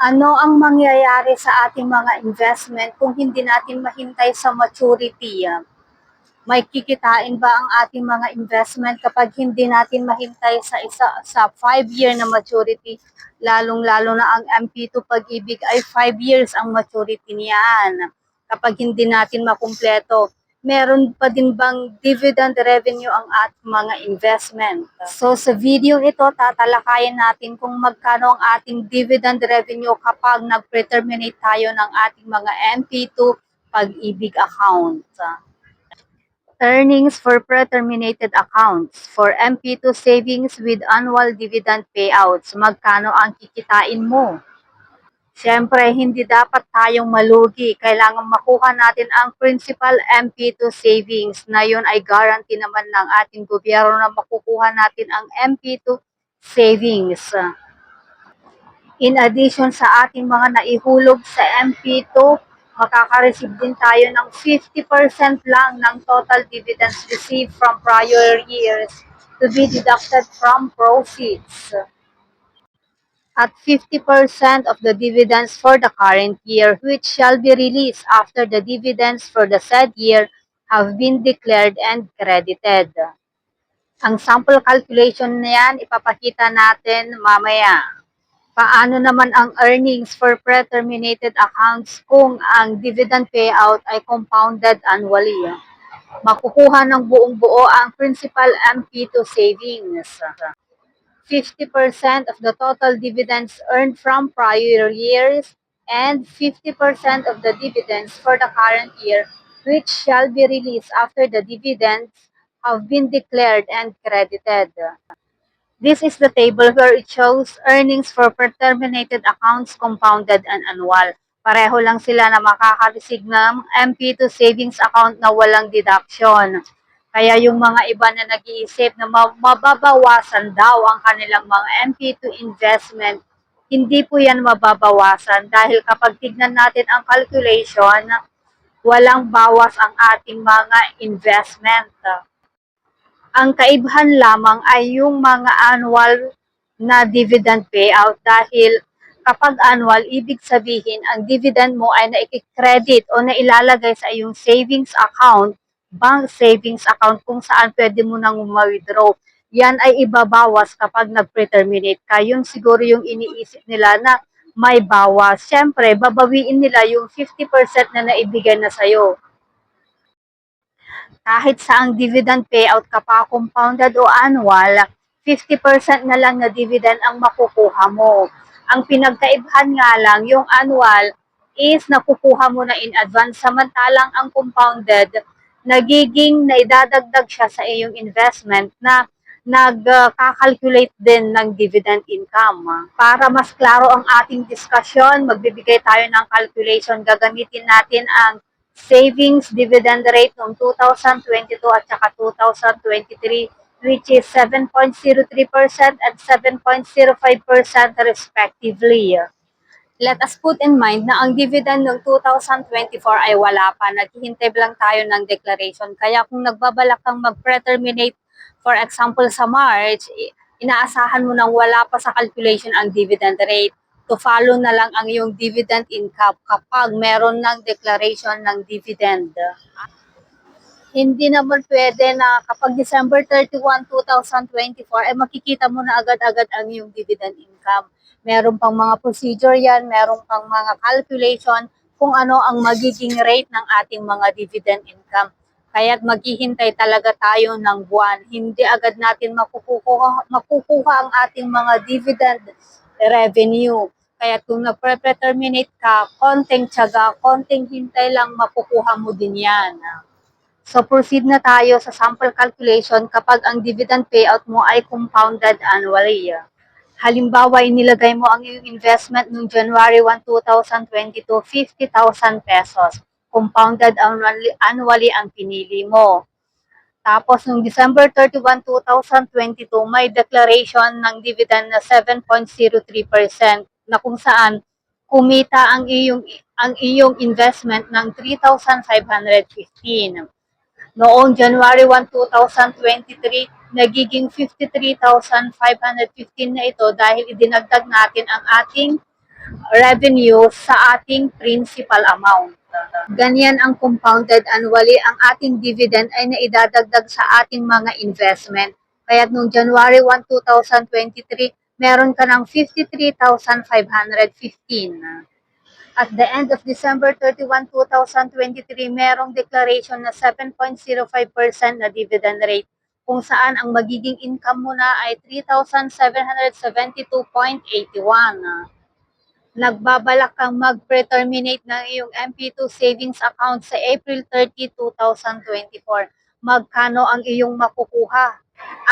Ano ang mangyayari sa ating mga investment kung hindi natin mahintay sa maturity? ah? May kikitain ba ang ating mga investment kapag hindi natin mahintay sa isa sa 5 year na maturity? Lalong-lalo na ang MP2 pag-ibig ay 5 years ang maturity niyan. Kapag hindi natin makumpleto, meron pa din bang dividend revenue ang ating mga investment? So sa video ito, tatalakayin natin kung magkano ang ating dividend revenue kapag nag-preterminate tayo ng ating mga MP2 pag-ibig account. Earnings for preterminated accounts for MP2 savings with annual dividend payouts. Magkano ang kikitain mo? Siyempre, hindi dapat tayong malugi. Kailangan makuha natin ang principal MP2 savings na yun ay guarantee naman ng ating gobyerno na makukuha natin ang MP2 savings. In addition sa ating mga naihulog sa MP2, makaka-receive din tayo ng 50% lang ng total dividends received from prior years to be deducted from proceeds at 50% of the dividends for the current year, which shall be released after the dividends for the said year have been declared and credited. Ang sample calculation na yan, ipapakita natin mamaya. Paano naman ang earnings for preterminated accounts kung ang dividend payout ay compounded annually? Makukuha ng buong buo ang principal MP2 savings. 50% of the total dividends earned from prior years and 50% of the dividends for the current year, which shall be released after the dividends have been declared and credited. This is the table where it shows earnings for preterminated accounts compounded and annual. Pareho lang sila na makaka-receive ng MP2 savings account na walang deduction. Kaya yung mga iba na nag-iisip na mababawasan daw ang kanilang mga MP2 investment, hindi po yan mababawasan dahil kapag tignan natin ang calculation, walang bawas ang ating mga investment. Ang kaibahan lamang ay yung mga annual na dividend payout dahil kapag annual, ibig sabihin ang dividend mo ay na-credit o nailalagay sa iyong savings account, bank savings account kung saan pwede mo nang ma-withdraw. Yan ay ibabawas kapag nag-preterminate ka. Yun siguro yung iniisip nila na may bawas. Siyempre, babawiin nila yung 50% na naibigay na sa'yo kahit sa ang dividend payout ka pa compounded o annual, 50% na lang na dividend ang makukuha mo. Ang pinagkaibahan nga lang, yung annual is nakukuha mo na in advance, samantalang ang compounded, nagiging naidadagdag siya sa iyong investment na nagkakalculate din ng dividend income. Para mas klaro ang ating discussion, magbibigay tayo ng calculation. Gagamitin natin ang savings dividend rate noong 2022 at saka 2023 which is 7.03% and 7.05% respectively. Let us put in mind na ang dividend ng 2024 ay wala pa. Naghihintay lang tayo ng declaration. Kaya kung nagbabalak kang mag-preterminate, for example sa March, inaasahan mo nang wala pa sa calculation ang dividend rate to follow na lang ang iyong dividend income kapag meron ng declaration ng dividend. Hindi naman pwede na kapag December 31, 2024, ay makikita mo na agad-agad ang iyong dividend income. Meron pang mga procedure yan, meron pang mga calculation kung ano ang magiging rate ng ating mga dividend income. Kaya't maghihintay talaga tayo ng buwan. Hindi agad natin makukuha, makukuha ang ating mga dividend revenue. Kaya kung nagpre-terminate ka, konting tiyaga, konting hintay lang makukuha mo din yan. So proceed na tayo sa sample calculation kapag ang dividend payout mo ay compounded annually. Halimbawa, inilagay mo ang iyong investment noong January 1, 2022, 50,000 pesos. Compounded annually, annually ang pinili mo. Tapos, noong December 31, 2022, may declaration ng dividend na 7.03% na kung saan kumita ang iyong ang iyong investment ng 3,515. Noong January 1, 2023, nagiging 53,515 na ito dahil idinagdag natin ang ating revenue sa ating principal amount. Ganyan ang compounded annually, ang ating dividend ay naidadagdag sa ating mga investment. Kaya nung January 1, 2023, meron ka ng 53,515. At the end of December 31, 2023, merong declaration na 7.05% na dividend rate kung saan ang magiging income mo na ay 3,772.81 nagbabalak kang mag-pre-terminate ng iyong MP2 savings account sa April 30, 2024, magkano ang iyong makukuha?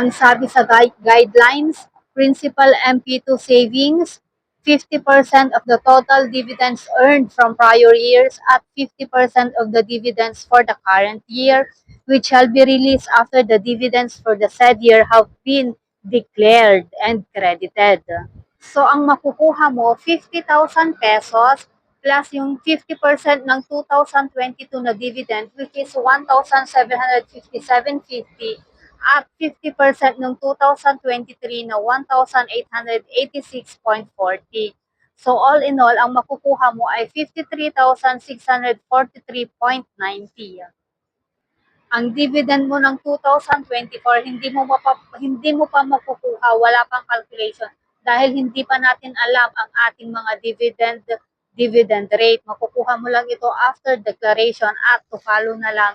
Ang sabi sa gui- guidelines, principal MP2 savings, 50% of the total dividends earned from prior years at 50% of the dividends for the current year, which shall be released after the dividends for the said year have been declared and credited. So, ang makukuha mo, 50,000 pesos plus yung 50% ng 2022 na dividend, which is 1,757.50 at 50% ng 2023 na 1,886.40. So, all in all, ang makukuha mo ay 53,643.90 ang dividend mo ng 2024 hindi mo mapa, hindi mo pa makukuha. Wala pang calculation. Dahil hindi pa natin alam ang ating mga dividend dividend rate. Makukuha mo lang ito after declaration at follow na lang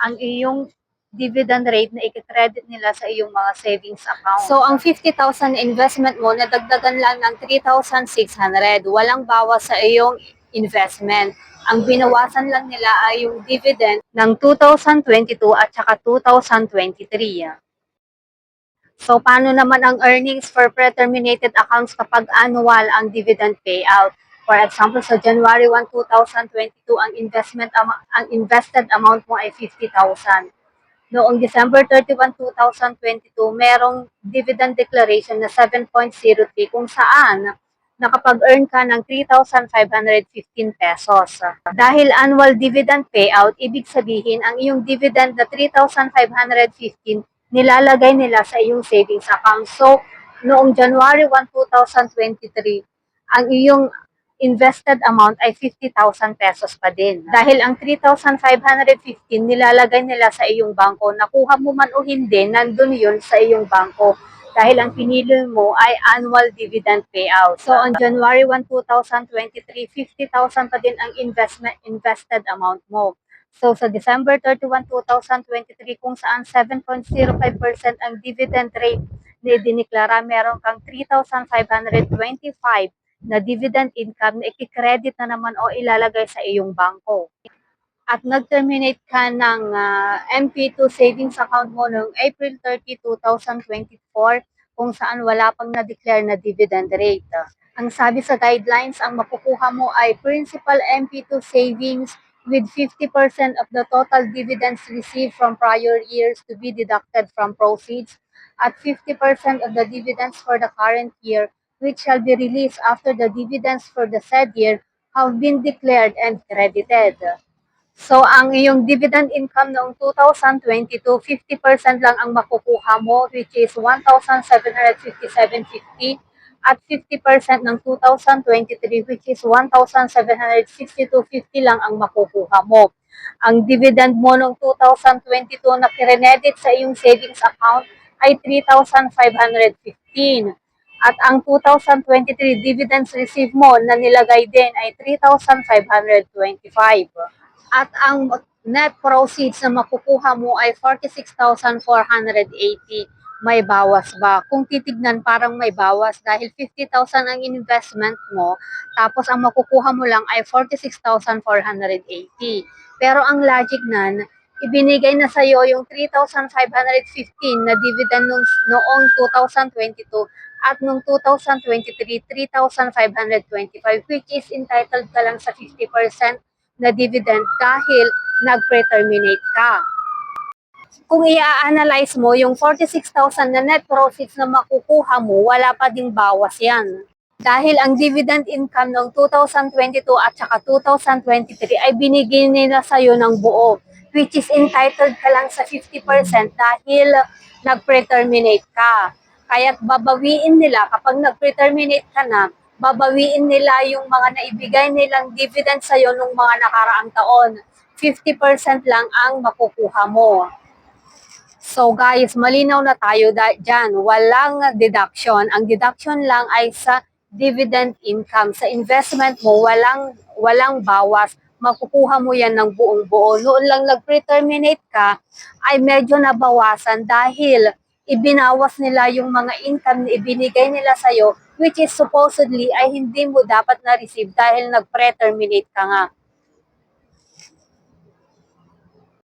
ang iyong dividend rate na i-credit nila sa iyong mga savings account. So, ang 50,000 investment mo, nadagdagan lang ng 3,600. Walang bawas sa iyong investment. Ang binawasan lang nila ay yung dividend ng 2022 at saka 2023. So, paano naman ang earnings for pre-terminated accounts kapag annual ang dividend payout? For example, sa January 1, 2022, ang investment ang invested amount mo ay 50,000. Noong December 31, 2022, merong dividend declaration na 7.03 kung saan nakapag-earn ka ng 3,515 pesos. Dahil annual dividend payout, ibig sabihin ang iyong dividend na 3,515 nilalagay nila sa iyong savings account. So, noong January 1, 2023, ang iyong invested amount ay 50,000 pesos pa din. Dahil ang 3,515 nilalagay nila sa iyong bangko, nakuha mo man o hindi, nandun yun sa iyong bangko. Dahil ang pinili mo ay annual dividend payout. So on January 1, 2023, 50,000 pa din ang investment invested amount mo. So sa December 31, 2023, kung saan 7.05% ang dividend rate na diniklara, meron kang 3,525 na dividend income na i-credit na naman o ilalagay sa iyong bangko. At nag-terminate ka ng ah, MP2 savings account mo noong April 30, 2024 kung saan wala pang na-declare na dividend rate. Ang sabi sa guidelines, ang makukuha mo ay principal MP2 savings with 50% of the total dividends received from prior years to be deducted from proceeds at 50% of the dividends for the current year which shall be released after the dividends for the said year have been declared and credited. So, ang iyong dividend income noong 2022, 50% lang ang makukuha mo, which is 1,757.50 at 50% ng 2023, which is 1,762.50 lang ang makukuha mo. Ang dividend mo noong 2022 na kirenedit sa iyong savings account ay 3,515. At ang 2023 dividends received mo na nilagay din ay 3,525. At ang net proceeds na makukuha mo ay 46,480. May bawas ba? Kung titignan parang may bawas dahil 50,000 ang investment mo, tapos ang makukuha mo lang ay 46,480. Pero ang logic nan, ibinigay na sa iyo yung 3,515 na dividend noong 2022 at nung 2023, 3,525 which is entitled ka lang sa 50% na dividend dahil nag-pre-terminate ka. Kung i-analyze mo, yung 46,000 na net profits na makukuha mo, wala pa ding bawas yan. Dahil ang dividend income ng 2022 at saka 2023 ay binigay nila sa'yo ng buo, which is entitled ka lang sa 50% dahil nag-pre-terminate ka. Kaya babawiin nila kapag nag-pre-terminate ka na, babawiin nila yung mga naibigay nilang dividend sa'yo nung mga nakaraang taon. 50% lang ang makukuha mo. So guys, malinaw na tayo dyan. Walang deduction. Ang deduction lang ay sa dividend income. Sa investment mo, walang, walang bawas. Makukuha mo yan ng buong buo. Noon lang nag-pre-terminate ka, ay medyo nabawasan dahil ibinawas nila yung mga income na ibinigay nila sa'yo, which is supposedly ay hindi mo dapat na-receive dahil nag-pre-terminate ka nga.